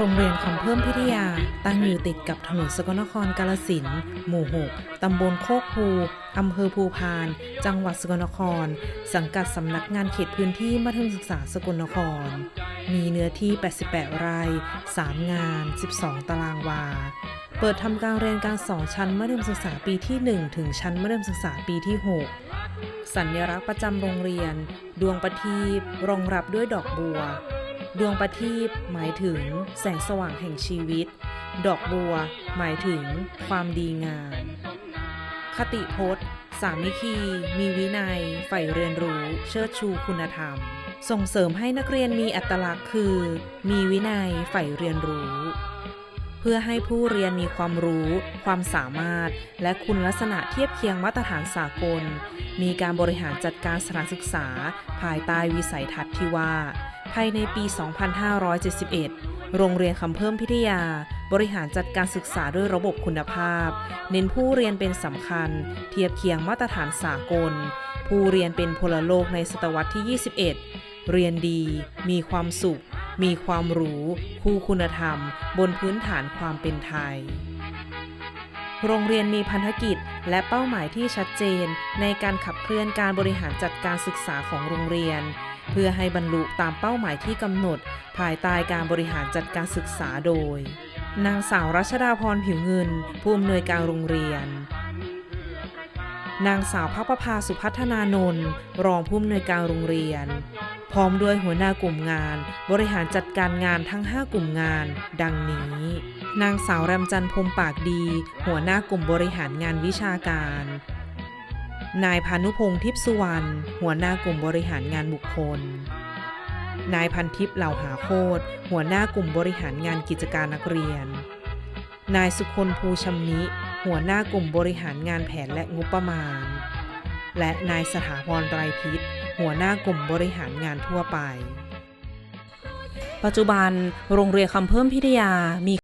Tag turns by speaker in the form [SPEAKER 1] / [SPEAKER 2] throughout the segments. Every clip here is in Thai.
[SPEAKER 1] โรงเรียนคำเพิ่มพิทยา ตั้งอยู่ติดกับถนนสกลนครกาลสินหมู่6ตำบลโคกภูอำเภอภูพาน จังหวัดสกลนคร สังกัดสำนักงานเขตพื้นที่มัธยมศึกษาสกลนคร มีเนื้อที่ 88 ไร่ 3 งาน 12 ตารางวา เปิดทำการเรียนการสอนชั้นมัธยมศึกษาปีที่ 1 ถึงชั้นมัธยมศึกษาปีที่ 6 สัญลักษณ์ประจำโรงเรียน ดวงประทีปรองรับด้วยดอกบัว ดวงประทีปหมายถึงแสงสว่างแห่งชีวิต ดอกบัว หมายถึงความดีงาม คติพจน์ สามิคี มีวินัย ใฝ่เรียนรู้ เชิดชูคุณธรรม ส่งเสริมให้นักเรียนมีอัตลักษณ์คือ มีวินัย ใฝ่เรียนรู้ เพื่อให้ผู้เรียนมีความรู้ ความสามารถ และคุณลักษณะเทียบเคียงมาตรฐานสากล มีการบริหารจัดการสถานศึกษา ภายใต้วิสัยทัศน์ที่ว่า ภายในปี 2571 โรงเรียนคำเพิ่มพิทยา บริหารจัดการศึกษาด้วยระบบคุณภาพ เน้นผู้เรียนเป็นสำคัญ เทียบเคียงมาตรฐานสากล ผู้เรียนเป็นพลโลกในศตวรรษที่ 21 เรียนดี มีความสุข มีความรู้ คู่คุณธรรม บนพื้นฐานความเป็นไทยโรงเรียนมีพันธกิจและเป้าหมายที่ชัดเจนในการขับเคลื่อนการบริหารจัดการศึกษาของโรงเรียน เพื่อให้บรรลุตามเป้าหมายที่กำหนด ภายใต้การบริหารจัดการศึกษาโดย นางสาวรัชดาพรผิวเงิน ผู้อำนวยการโรงเรียน นางสาวพักประภาสุพัฒนานนท์รองผู้อำนวยการโรงเรียน พร้อมด้วยหัวหน้ากลุ่มงาน บริหารจัดการงานทั้ง 5 กลุ่มงาน ดังนี้ นางสาวแรมจันทร์พรมปากดี หัวหน้ากลุ่มบริหารงานวิชาการ นายพานุพงษ์ทิพสุวรรณหัวหน้ากลุ่มบริหารงานบุคคล นายพันทิพย์เหล่าหาโคตหัวหน้ากลุ่มบริหารงานกิจการนักเรียน นายสุคนภูชำนิ หัวหน้ากลุ่มบริหารงานแผนและงบประมาณ และนายสถาพรไตรพิษหัวหน้ากลุ่มบริหารงานทั่วไป ปัจจุบันโรงเรียนคำเพิ่มพิทยามี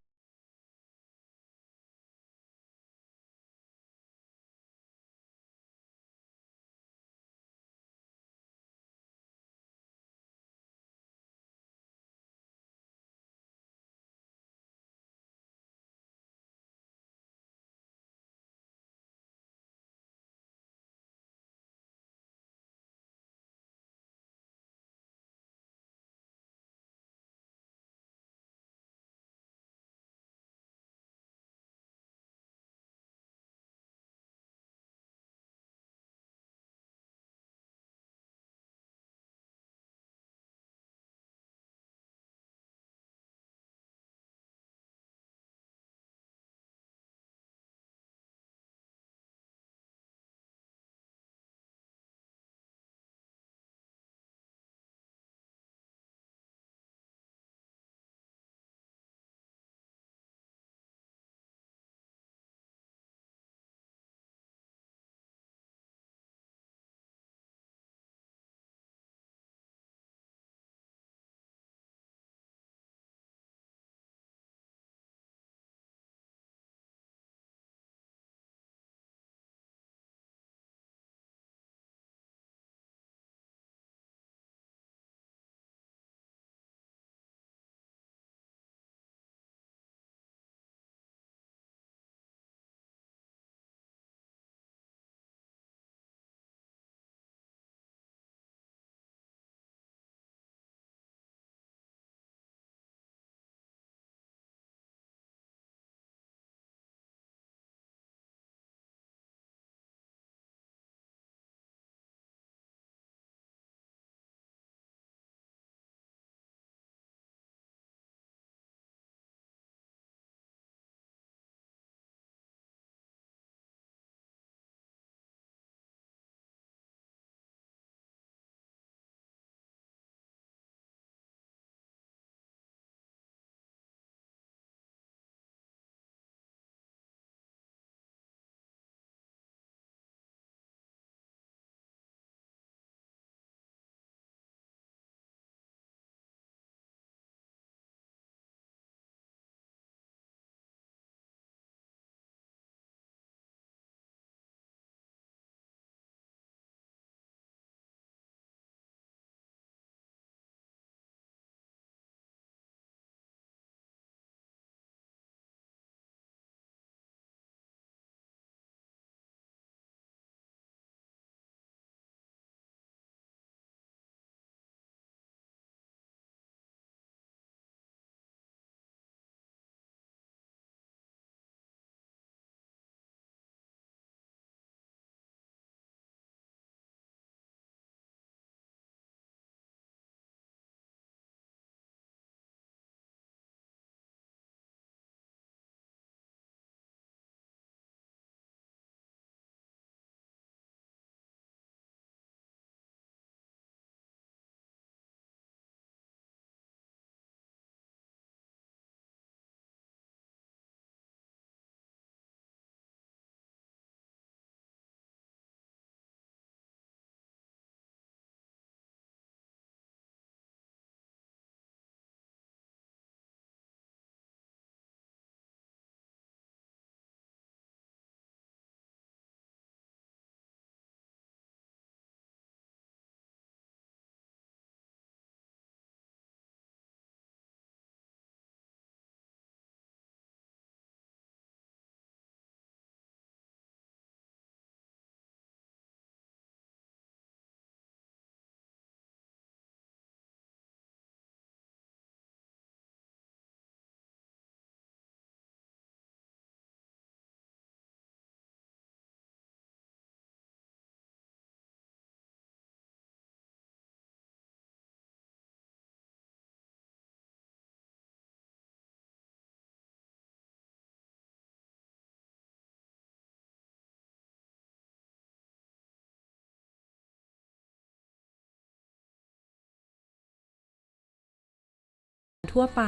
[SPEAKER 1] ทั่วไป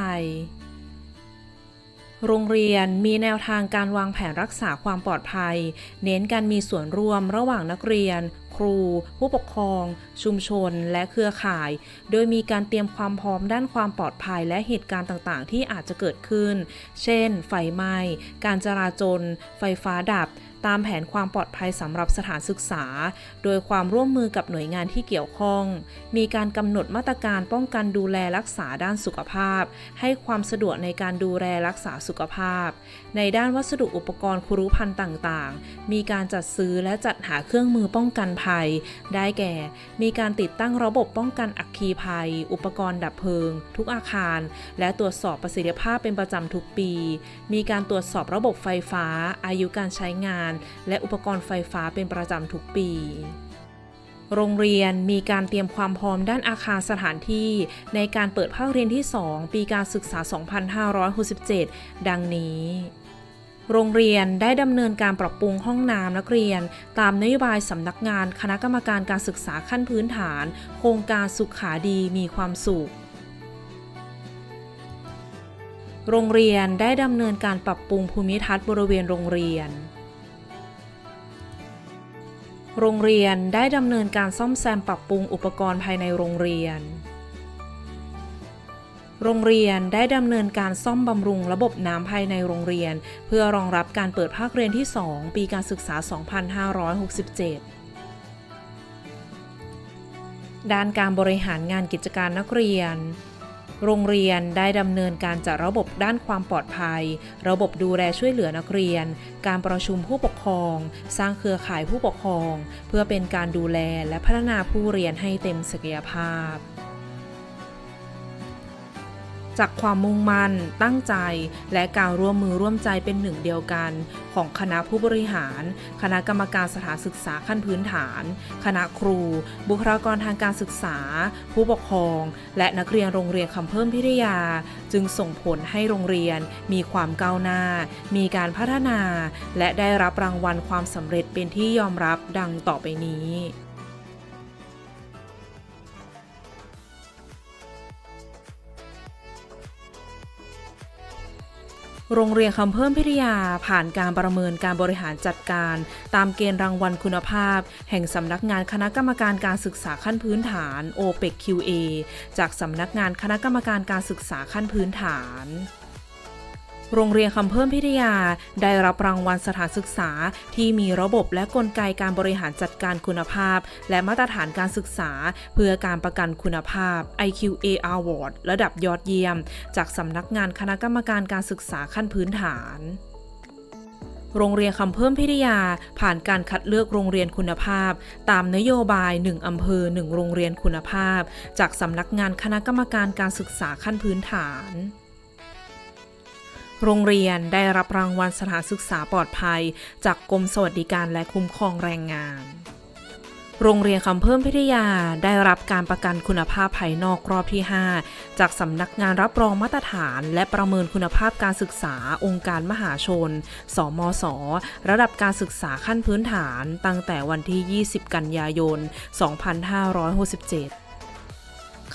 [SPEAKER 1] โรงเรียนมีแนวทางการวางแผนรักษาความปลอดภัย เน้นการมีส่วนร่วมระหว่างนักเรียน ครู ผู้ปกครอง ชุมชน และเครือข่าย โดยมีการเตรียมความพร้อมด้านความปลอดภัยและเหตุการณ์ต่างๆ ที่อาจจะเกิดขึ้น เช่น ไฟไหม้ การจราจรไฟฟ้าดับ ตามแผนความปลอดภัยสำหรับสถานศึกษา โดยความร่วมมือกับหน่วยงานที่เกี่ยวข้อง มีการกำหนดมาตรการป้องกันดูแลรักษาด้านสุขภาพ ให้ความสะดวกในการดูแลรักษาสุขภาพ ในด้านวัสดุอุปกรณ์ครุภัณฑ์ต่างๆ มีการจัดซื้อและจัดหาเครื่องมือป้องกันภัย ได้แก่ มีการติดตั้งระบบป้องกันอัคคีภัย อุปกรณ์ดับเพลิง ทุกอาคาร และตรวจสอบประสิทธิภาพเป็นประจำทุกปี มีการตรวจสอบระบบไฟฟ้า อายุการใช้งานและอุปกรณ์ไฟฟ้าเป็นประจำทุกปี โรงเรียนมีการเตรียมความพร้อมด้านอาคารสถานที่ ในการเปิดภาคเรียนที่ 2 ปีการศึกษา 2567 ดังนี้โรงเรียนได้ดำเนินการปรับปรุงห้องน้ำนักเรียน ตามนโยบายสำนักงานคณะกรรมการการศึกษาขั้นพื้นฐาน โครงการสุขขาดีมีความสุข โรงเรียนได้ดำเนินการปรับปรุงภูมิทัศน์บริเวณโรงเรียน โรงเรียนได้ดำเนินการซ่อมแซมปรับปรุงอุปกรณ์ภายในโรงเรียน โรงเรียนได้ดำเนินการซ่อมบำรุงระบบน้ำภายในโรงเรียน เพื่อรองรับการเปิดภาคเรียนที่ 2 ปีการศึกษา 2567ด้านการบริหารงานกิจการนักเรียน โรงเรียนได้ดำเนินการจัดระบบด้านความปลอดภัย ระบบดูแลช่วยเหลือนักเรียน การประชุมผู้ปกครอง สร้างเครือข่ายผู้ปกครอง เพื่อเป็นการดูแลและพัฒนาผู้เรียนให้เต็มศักยภาพ จากความมุ่งมั่น ตั้งใจ และการร่วมมือร่วมใจเป็นหนึ่งเดียวกัน ของคณะผู้บริหาร คณะกรรมการสถานศึกษาขั้นพื้นฐาน คณะครู บุคลากรทางการศึกษา ผู้ปกครอง และนักเรียนโรงเรียนคำเพิ่มพิทยา จึงส่งผลให้โรงเรียนมีความก้าวหน้า มีการพัฒนา และได้รับรางวัลความสำเร็จเป็นที่ยอมรับดังต่อไปนี้ โรงเรียนคำเพิ่มพิทยาผ่านการประเมินการบริหารจัดการ ตามเกณฑ์รางวัลคุณภาพ แห่งสำนักงานคณะกรรมการการศึกษาขั้นพื้นฐาน OPEC QA จากสำนักงานคณะกรรมการการศึกษาขั้นพื้นฐาน โรงเรียนคำเพิ่มพิทยา ได้รับรางวัลสถานศึกษา ที่มีระบบและกลไกการบริหารจัดการคุณภาพ และมาตรฐานการศึกษา เพื่อการประกันคุณภาพ IQA Award ระดับยอดเยี่ยม จากสำนักงานคณะกรรมการการศึกษาขั้นพื้นฐานโรงเรียนคำเพิ่มพิทยา ผ่านการคัดเลือกโรงเรียนคุณภาพ ตามนโยบาย 1 อำเภอ 1 โรงเรียนคุณภาพ จากสำนักงานคณะกรรมการการศึกษาขั้นพื้นฐาน โรงเรียนได้รับรางวัลสถานศึกษาปลอดภัย จากกรมสวัสดิการและคุ้มครองแรงงาน โรงเรียนคำเพิ่มพิทยาได้รับการประกันคุณภาพภายนอกรอบที่ 5 จากสำนักงานรับรองมาตรฐาน และประเมินคุณภาพการศึกษาองค์การมหาชน สมศระดับการศึกษาขั้นพื้นฐาน ตั้งแต่วันที่ 20 กันยายน 2567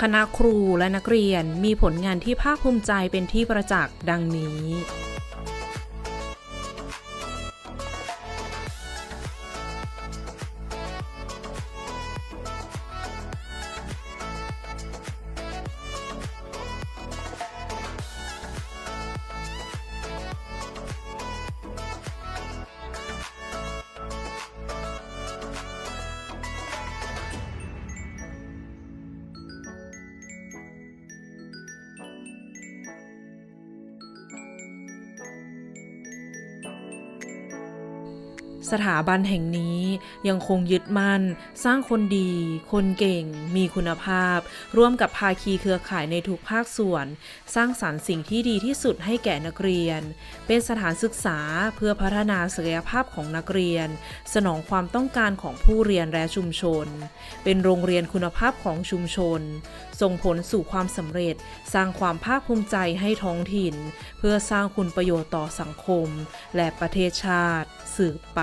[SPEAKER 1] คณะครูและนักเรียนมีผลงานที่ภาคภูมิใจเป็นที่ประจักษ์ดังนี้ สถาบันแห่งนี้ยังคงยึดมั่น สร้างคนดี คนเก่ง มีคุณภาพ ร่วมกับภาคีเครือข่ายในทุกภาคส่วน สร้างสรรค์สิ่งที่ดีที่สุดให้แก่นักเรียน เป็นสถานศึกษาเพื่อพัฒนาศักยภาพของนักเรียน สนองความต้องการของผู้เรียนและชุมชน เป็นโรงเรียนคุณภาพของชุมชน ส่งผลสู่ความสำเร็จ สร้างความภาคภูมิใจให้ท้องถิ่น เพื่อสร้างคุณประโยชน์ต่อสังคม และประเทศชาติสืบไป